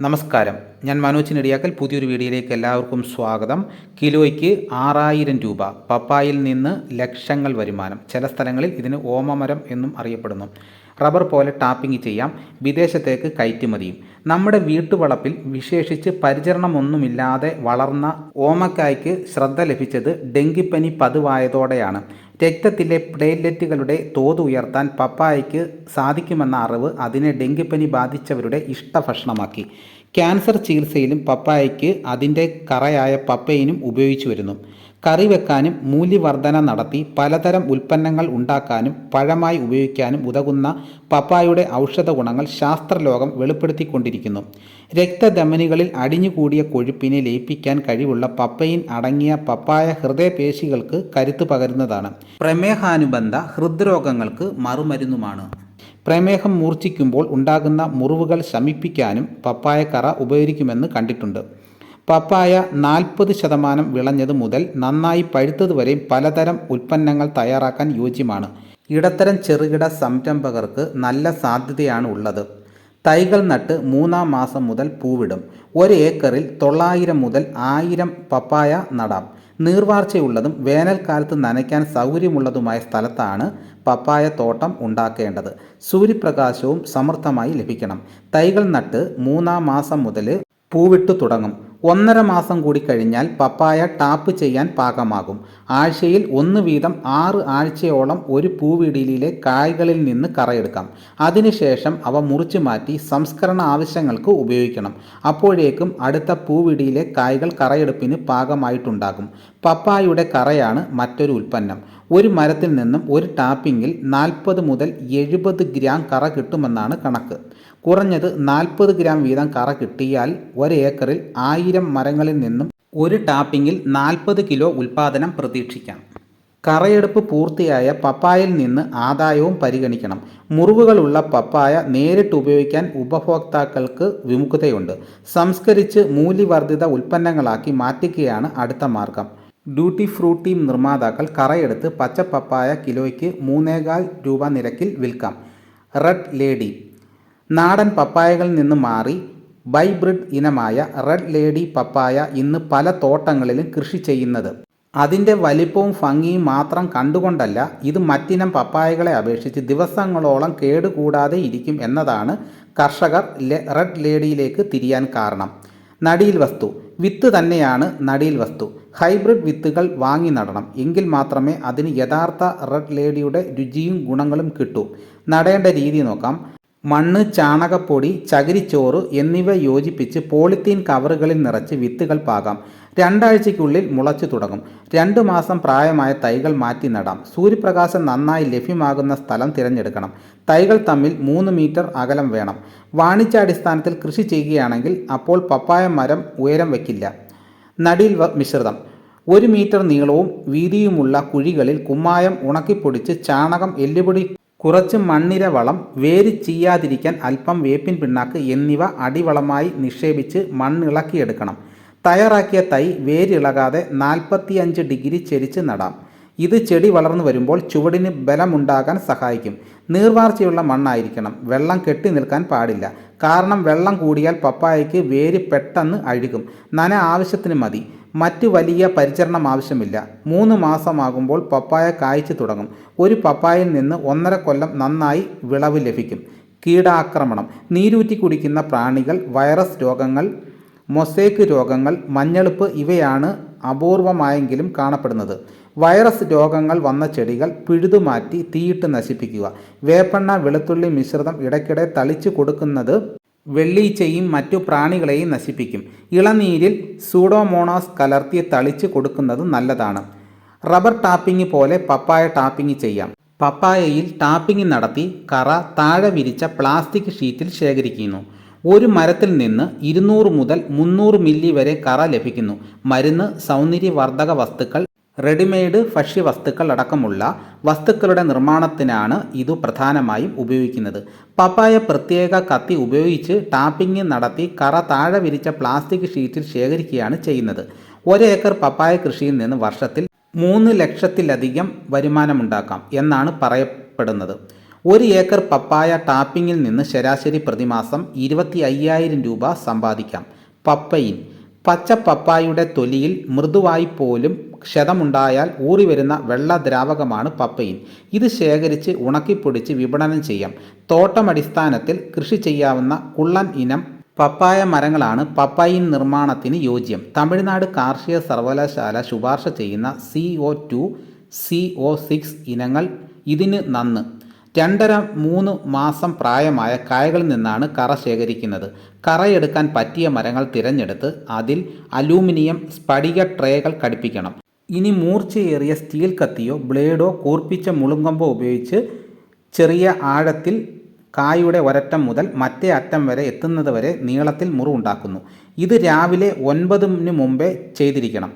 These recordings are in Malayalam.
നമസ്കാരം. ഞാൻ മനോജ് നെടിയാക്കൽ. പുതിയൊരു വീഡിയോയിലേക്ക് എല്ലാവർക്കും സ്വാഗതം. കിലോയ്ക്ക് ആറായിരം രൂപ. പപ്പായിൽ നിന്ന് ലക്ഷങ്ങൾ വരുമാനം. ചില സ്ഥലങ്ങളിൽ ഇതിന് ഓമമരം എന്നും അറിയപ്പെടുന്നു. റബ്ബർ പോലെ ടാപ്പിംഗ് ചെയ്യാം. വിദേശത്തേക്ക് കയറ്റുമതിയും. നമ്മുടെ വീട്ടുവളപ്പിൽ വിശേഷിച്ച് പരിചരണമൊന്നുമില്ലാതെ വളർന്ന ഓമക്കായ്ക്ക് ശ്രദ്ധ ലഭിച്ചത് ഡെങ്കിപ്പനി പതിവായതോടെയാണ്. രക്തത്തിലെ പ്ലേറ്റ്ലെറ്റുകളുടെ തോത് ഉയർത്താൻ പപ്പായയ്ക്ക് സാധിക്കുമെന്ന അറിവ് അതിനെ ഡെങ്കിപ്പനി ബാധിച്ചവരുടെ ഇഷ്ടഭക്ഷണമാക്കി. ക്യാൻസർ ചികിത്സയിലും പപ്പായയ്ക്ക് അതിന്റെ കറയായ പപ്പയിനും ഉപയോഗിച്ചു വരുന്നു. കറി വെക്കാനും മൂല്യവർധന നടത്തി പലതരം ഉൽപ്പന്നങ്ങൾ ഉണ്ടാക്കാനും പഴമായി ഉപയോഗിക്കാനും ഉതകുന്ന പപ്പായയുടെ ഔഷധ ഗുണങ്ങൾ ശാസ്ത്രലോകം വെളിപ്പെടുത്തിക്കൊണ്ടിരിക്കുന്നു. രക്തധമനികളിൽ അടിഞ്ഞുകൂടിയ കൊഴുപ്പിനെ ലയിപ്പിക്കാൻ കഴിവുള്ള പപ്പയിൻ അടങ്ങിയ പപ്പായ ഹൃദയപേശികൾക്ക് കരുത്തു പകരുന്നതാണ്. പ്രമേഹാനുബന്ധ ഹൃദ്രോഗങ്ങൾക്ക് മറുമരുന്നുമാണ്. പ്രമേഹം മൂർച്ഛിക്കുമ്പോൾ ഉണ്ടാകുന്ന മുറിവുകൾ ശമിപ്പിക്കാനും പപ്പായ കറ ഉപകരിക്കുമെന്ന് കണ്ടിട്ടുണ്ട്. പപ്പായ നാൽപ്പത് ശതമാനം വിളഞ്ഞത് മുതൽ നന്നായി പഴുത്തതുവരെയും പലതരം ഉൽപ്പന്നങ്ങൾ തയ്യാറാക്കാൻ യോജ്യമാണ്. ഇടത്തരം ചെറുകിട സംരംഭകർക്ക് നല്ല സാധ്യതയാണ് ഉള്ളത്. തൈകൾ നട്ട് മൂന്നാം മാസം മുതൽ പൂവിടും. ഒരു ഏക്കറിൽ തൊള്ളായിരം മുതൽ ആയിരം പപ്പായ നടാം. നീർവാർച്ചയുള്ളതും വേനൽക്കാലത്ത് നനയ്ക്കാൻ സൗകര്യമുള്ളതുമായ സ്ഥലത്താണ് പപ്പായ തോട്ടം ഉണ്ടാക്കേണ്ടത്. സൂര്യപ്രകാശവും സമൃദ്ധമായി ലഭിക്കണം. തൈകൾ നട്ട് മൂന്നാം മാസം മുതൽ പൂവിട്ടു തുടങ്ങും. ഒന്നര മാസം കൂടി കഴിഞ്ഞാൽ പപ്പായ ടാപ്പ് ചെയ്യാൻ പാകമാകും. ആഴ്ചയിൽ ഒന്ന് വീതം ആറ് ആഴ്ചയോളം ഒരു പൂവിടിയിലെ കായ്കളിൽ നിന്ന് കറയെടുക്കാം. അതിനുശേഷം അവ മുറിച്ചു മാറ്റി സംസ്കരണ ആവശ്യങ്ങൾക്ക് ഉപയോഗിക്കണം. അപ്പോഴേക്കും അടുത്ത പൂവിടിയിലെ കായ്കൾ കറയെടുപ്പിന് പാകമായിട്ടുണ്ടാകും. പപ്പായയുടെ കറയാണ് മറ്റൊരു ഉൽപ്പന്നം. ഒരു മരത്തിൽ നിന്നും ഒരു ടാപ്പിങ്ങിൽ നാൽപ്പത് മുതൽ എഴുപത് ഗ്രാം കറ കിട്ടുമെന്നാണ് കണക്ക്. കുറഞ്ഞത് നാൽപ്പത് ഗ്രാം വീതം കറ കിട്ടിയാൽ ഒരേക്കറിൽ ആയിരം മരങ്ങളിൽ നിന്നും ഒരു ടാപ്പിങ്ങിൽ നാൽപ്പത് കിലോ ഉൽപാദനം പ്രതീക്ഷിക്കാം. കറയെടുപ്പ് പൂർത്തിയായ പപ്പായയിൽ നിന്ന് ആദായവും പരിഗണിക്കണം. മുറിവുകളുള്ള പപ്പായ നേരിട്ട് ഉപയോഗിക്കാൻ ഉപഭോക്താക്കൾക്ക് വിമുഖതയുണ്ട്. സംസ്കരിച്ച് മൂല്യവർദ്ധിത ഉൽപ്പന്നങ്ങളാക്കി മാറ്റുകയാണ് അടുത്ത മാർഗം. ഡ്യൂട്ടി ഫ്രൂട്ടി നിർമ്മാതാക്കൾ കറയെടുത്ത് പച്ചപ്പപ്പായ കിലോയ്ക്ക് മൂന്നേകാൽ രൂപ നിരക്കിൽ വിൽക്കാം. Red lady. നാടൻ പപ്പായകളിൽ നിന്ന് മാറി ബൈബ്രിഡ് ഇനമായ റെഡ് ലേഡി പപ്പായ ഇന്ന് പല തോട്ടങ്ങളിലും കൃഷി ചെയ്യുന്നത്. അതിന്റെ വലിപ്പവും ഭംഗിയും മാത്രം കണ്ടുകൊണ്ടല്ല ഇത് മറ്റിനം പപ്പായകളെ അപേക്ഷിച്ച് ദിവസങ്ങളോളം കേടുകൂടാതെ ഇരിക്കും എന്നതാണ് കർഷകർ റെഡ് ലേഡിയിലേക്ക് തിരിയാൻ കാരണം. നടീൽ വസ്തു. വിത്ത് തന്നെയാണ് നടീൽ വസ്തു. ഹൈബ്രിഡ് വിത്തുകൾ വാങ്ങി നടണം. എങ്കിൽ മാത്രമേ അതിന് യഥാർത്ഥ റെഡ് ലേഡിയുടെ രുചിയും ഗുണങ്ങളും കിട്ടൂ. നടേണ്ട രീതി നോക്കാം. മണ്ണ് ചാണകപ്പൊടി ചകിരിച്ചോറ് എന്നിവ യോജിപ്പിച്ച് പോളിത്തീൻ കവറുകളിൽ നിറച്ച് വിത്തുകൾ പാകാം. രണ്ടാഴ്ചയ്ക്കുള്ളിൽ മുളച്ചു തുടങ്ങും. രണ്ടു മാസം പ്രായമായ തൈകൾ മാറ്റി നടാം. സൂര്യപ്രകാശം നന്നായി ലഭ്യമാകുന്ന സ്ഥലം തിരഞ്ഞെടുക്കണം. തൈകൾ തമ്മിൽ മൂന്ന് മീറ്റർ അകലം വേണം. വാണിജ്യാടിസ്ഥാനത്തിൽ കൃഷി ചെയ്യുകയാണെങ്കിൽ അപ്പോൾ പപ്പായ മരം ഉയരം വയ്ക്കില്ല. നടിയിൽ മിശ്രിതം. ഒരു മീറ്റർ നീളവും വീതിയുമുള്ള കുഴികളിൽ കുമ്മായം ഉണക്കിപ്പൊടിച്ച് ചാണകം എല്ലുപൊടി കുറച്ച് മണ്ണിര വളം വേര് ചെയ്യാതിരിക്കാൻ അല്പം വേപ്പിൻ പിണ്ണാക്ക് എന്നിവ അടിവളമായി നിക്ഷേപിച്ച് മണ്ണിളക്കിയെടുക്കണം. തയ്യാറാക്കിയ തൈ വേരിളകാതെ നാൽപ്പത്തിയഞ്ച് ഡിഗ്രി ചെരിച്ച് നടാം. ഇത് ചെടി വളർന്നു വരുമ്പോൾ ചുവടിന് ബലമുണ്ടാകാൻ സഹായിക്കും. നീർവാർച്ചയുള്ള മണ്ണായിരിക്കണം. വെള്ളം കെട്ടി നിൽക്കാൻ പാടില്ല. കാരണം വെള്ളം കൂടിയാൽ പപ്പായയ്ക്ക് വേര് പെട്ടെന്ന് അഴുകും. നന ആവശ്യത്തിന് മതി. മറ്റു വലിയ പരിചരണം ആവശ്യമില്ല. മൂന്ന് മാസമാകുമ്പോൾ പപ്പായ കായ്ച്ചു തുടങ്ങും. ഒരു പപ്പായയിൽ നിന്ന് ഒന്നര കൊല്ലം നന്നായി വിളവ് ലഭിക്കും. കീടാക്രമണം. നീരൂറ്റി കുടിക്കുന്ന പ്രാണികൾ വൈറസ് രോഗങ്ങൾ മൊസേക്ക് രോഗങ്ങൾ മഞ്ഞളിപ്പ് ഇവയാണ് അപൂർവമായെങ്കിലും കാണപ്പെടുന്നത്. വൈറസ് രോഗങ്ങൾ വന്ന ചെടികൾ പിഴുതുമാറ്റി തീയിട്ട് നശിപ്പിക്കുക. വേപ്പെണ്ണ വെളുത്തുള്ളി മിശ്രിതം ഇടയ്ക്കിടെ തളിച്ചു കൊടുക്കുന്നത് വെള്ളീച്ചയും മറ്റു പ്രാണികളെയും നശിപ്പിക്കും. ഇളനീരിൽ സൂഡോമോണോസ് കലർത്തി തളിച്ച് കൊടുക്കുന്നത് നല്ലതാണ്. റബ്ബർ ടാപ്പിംഗ് പോലെ പപ്പായ ടാപ്പിംഗ് ചെയ്യാം. പപ്പായയിൽ ടാപ്പിംഗ് നടത്തി കറ താഴെ വിരിച്ച പ്ലാസ്റ്റിക് ഷീറ്റിൽ ശേഖരിക്കുന്നു. ഒരു മരത്തിൽ നിന്ന് ഇരുന്നൂറ് മുതൽ മുന്നൂറ് മില്ലി വരെ കറ ലഭിക്കുന്നു. മരുന്ന് സൗന്ദര്യവർദ്ധക വസ്തുക്കൾ റെഡിമെയ്ഡ് ഭക്ഷ്യവസ്തുക്കൾ അടക്കമുള്ള വസ്തുക്കളുടെ നിർമ്മാണത്തിനാണ് ഇത് പ്രധാനമായും ഉപയോഗിക്കുന്നത്. പപ്പായ പ്രത്യേക കത്തി ഉപയോഗിച്ച് ടാപ്പിംഗ് നടത്തി കറ താഴെ വിരിച്ച പ്ലാസ്റ്റിക് ഷീറ്റിൽ ശേഖരിക്കുകയാണ് ചെയ്യുന്നത്. ഒരേക്കർ പപ്പായ കൃഷിയിൽ നിന്ന് വർഷത്തിൽ മൂന്ന് ലക്ഷത്തിലധികം വരുമാനമുണ്ടാക്കാം എന്നാണ് പറയപ്പെടുന്നത്. ഒരു ഏക്കർ പപ്പായ ടാപ്പിങ്ങിൽ നിന്ന് ശരാശരി പ്രതിമാസം ഇരുപത്തി അയ്യായിരം രൂപ സമ്പാദിക്കാം. പപ്പയിൻ. പച്ച പപ്പായുടെ തൊലിയിൽ മൃദുവായി പോലും ക്ഷതമുണ്ടായാൽ ഊറി വരുന്ന വെള്ള ദ്രാവകമാണ് പപ്പയിൻ ഇത് ശേഖരിച്ച് ഉണക്കിപ്പൊടിച്ച് വിപണനം ചെയ്യാം. തോട്ടമടിസ്ഥാനത്തിൽ കൃഷി ചെയ്യാവുന്ന കുള്ളൻ ഇനം പപ്പായ മരങ്ങളാണ് പപ്പായിൻ നിർമ്മാണത്തിന് യോജ്യം. തമിഴ്നാട് കാർഷിക സർവകലാശാല ശുപാർശ ചെയ്യുന്ന C O two C O six ഇനങ്ങൾ ഇതിന് നന്ന്. രണ്ടര മൂന്ന് മാസം പ്രായമായ കായകളിൽ നിന്നാണ് കറ ശേഖരിക്കുന്നത്. കറയെടുക്കാൻ പറ്റിയ മരങ്ങൾ തിരഞ്ഞെടുത്ത് അതിൽ അലൂമിനിയം സ്ഫടിക ട്രേകൾ ഘടിപ്പിക്കണം. ഇനി മൂർച്ചയേറിയ സ്റ്റീൽ കത്തിയോ ബ്ലേഡോ കൂർപ്പിച്ച മുളുങ്കമ്പോ ഉപയോഗിച്ച് ചെറിയ ആഴത്തിൽ കായുടെ ഒരറ്റം മുതൽ മറ്റേ അറ്റം വരെ എത്തുന്നത് വരെ നീളത്തിൽ മുറിവുണ്ടാക്കുന്നു ഇത് രാവിലെ ഒൻപതിന് മുമ്പേ ചെയ്തിരിക്കണം.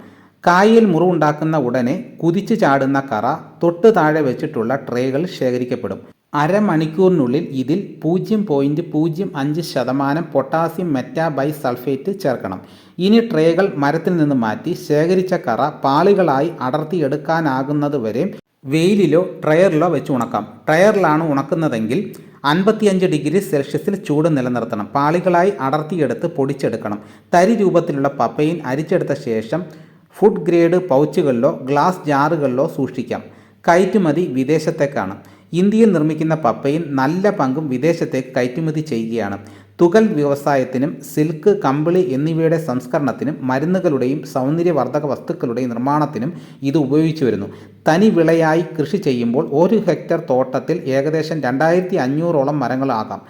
കായയിൽ മുറിവുണ്ടാക്കുന്ന ഉടനെ കുതിച്ചു ചാടുന്ന കറ തൊട്ട് താഴെ വെച്ചിട്ടുള്ള ട്രേകൾ ശേഖരിക്കപ്പെടും. അരമണിക്കൂറിനുള്ളിൽ ഇതിൽ പൂജ്യം പോയിന്റ് പൂജ്യം അഞ്ച് ശതമാനം പൊട്ടാസ്യം മെറ്റാബൈ സൾഫേറ്റ് ചേർക്കണം. ഇനി ട്രേകൾ മരത്തിൽ നിന്ന് മാറ്റി ശേഖരിച്ച കറ പാളികളായി അടർത്തിയെടുക്കാനാകുന്നതുവരെ വെയിലിലോ ട്രയറിലോ വെച്ച് ഉണക്കാം. ട്രയറിലാണ് ഉണക്കുന്നതെങ്കിൽ അൻപത്തിയഞ്ച് ഡിഗ്രി സെൽഷ്യസിൽ ചൂട് നിലനിർത്തണം. പാളികളായി അടർത്തിയെടുത്ത് പൊടിച്ചെടുക്കണം. തരി രൂപത്തിലുള്ള പപ്പയിൻ അരിച്ചെടുത്ത ശേഷം ഫുഡ് ഗ്രേഡ് പൗച്ചുകളിലോ ഗ്ലാസ് ജാറുകളിലോ സൂക്ഷിക്കാം. കയറ്റുമതി വിദേശത്തേക്കാണ്. ഇന്ത്യയിൽ നിർമ്മിക്കുന്ന പപ്പയും നല്ല പങ്കും വിദേശത്തേക്ക് കയറ്റുമതി ചെയ്യുകയാണ്. തുകൽ വ്യവസായത്തിനും സിൽക്ക് കമ്പിളി എന്നിവയുടെ സംസ്കരണത്തിനും മരുന്നുകളുടെയും സൗന്ദര്യവർദ്ധക വസ്തുക്കളുടെയും നിർമ്മാണത്തിനും ഇത് ഉപയോഗിച്ചു വരുന്നു. തനി വിളയായി കൃഷി ചെയ്യുമ്പോൾ ഒരു ഹെക്ടർ തോട്ടത്തിൽ ഏകദേശം രണ്ടായിരത്തി അഞ്ഞൂറോളം മരങ്ങളാകാം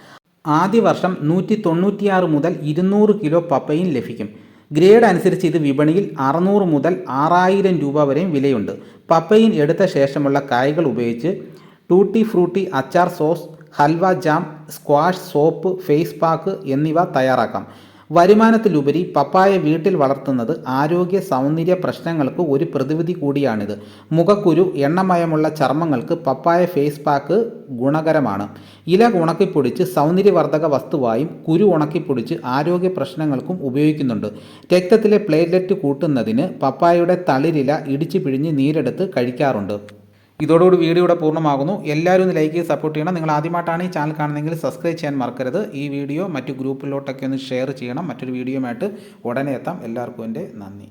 ആദ്യ വർഷം നൂറ്റി തൊണ്ണൂറ്റിയാറ് മുതൽ ഇരുന്നൂറ് കിലോ പപ്പയിൻ ലഭിക്കും. ഗ്രേഡ് അനുസരിച്ച് ഇത് വിപണിയിൽ അറുന്നൂറ് മുതൽ ആറായിരം രൂപ വരെയും വിലയുണ്ട്. പപ്പയിൻ എടുത്ത ശേഷമുള്ള കായകൾ ഉപയോഗിച്ച് ടൂട്ടി ഫ്രൂട്ടി അച്ചാർ sauce halwa jam squash soap face pack എന്നിവ തയ്യാറാക്കാം. വരുമാനത്തിലുപരി പപ്പായ വീട്ടിൽ വളർത്തുന്നത് ആരോഗ്യ സൗന്ദര്യ പ്രശ്നങ്ങൾക്ക് ഒരു പ്രതിവിധി കൂടിയാണിത്. മുഖക്കുരു എണ്ണമയമുള്ള ചർമ്മങ്ങൾക്ക് പപ്പായ ഫേസ് പാക്ക് ഗുണകരമാണ്. ഇല ഉണക്കിപ്പൊടിച്ച് സൗന്ദര്യവർദ്ധക വസ്തുവായും കുരു ഉണക്കിപ്പൊടിച്ച് ആരോഗ്യ പ്രശ്നങ്ങൾക്കും ഉപയോഗിക്കുന്നുണ്ട്. രക്തത്തിലെ പ്ലേറ്റ്ലെറ്റ് കൂട്ടുന്നതിന് പപ്പായയുടെ തളിരില ഇടിച്ചു പിഴിഞ്ഞ് നീരെടുത്ത് കഴിക്കാറുണ്ട്. ഇതോടുകൂടി വീഡിയോ ഇവിടെ പൂർണമാകുന്നു. എല്ലാവരും ഒന്ന് ലൈക്ക് ചെയ്ത് സപ്പോർട്ട് ചെയ്യണം. നിങ്ങൾ ആദ്യമായിട്ടാണ് ഈ ചാനൽ കാണുന്നതെങ്കിൽ സബ്സ്ക്രൈബ് ചെയ്യാൻ മറക്കരുത്. ഈ വീഡിയോ മറ്റു ഗ്രൂപ്പിലോട്ടൊക്കെ ഒന്ന് ഷെയർ ചെയ്യണം. മറ്റൊരു വീഡിയോയുമായിട്ട് ഉടനെ എത്താം. എല്ലാവർക്കും എന്റെ നന്ദി.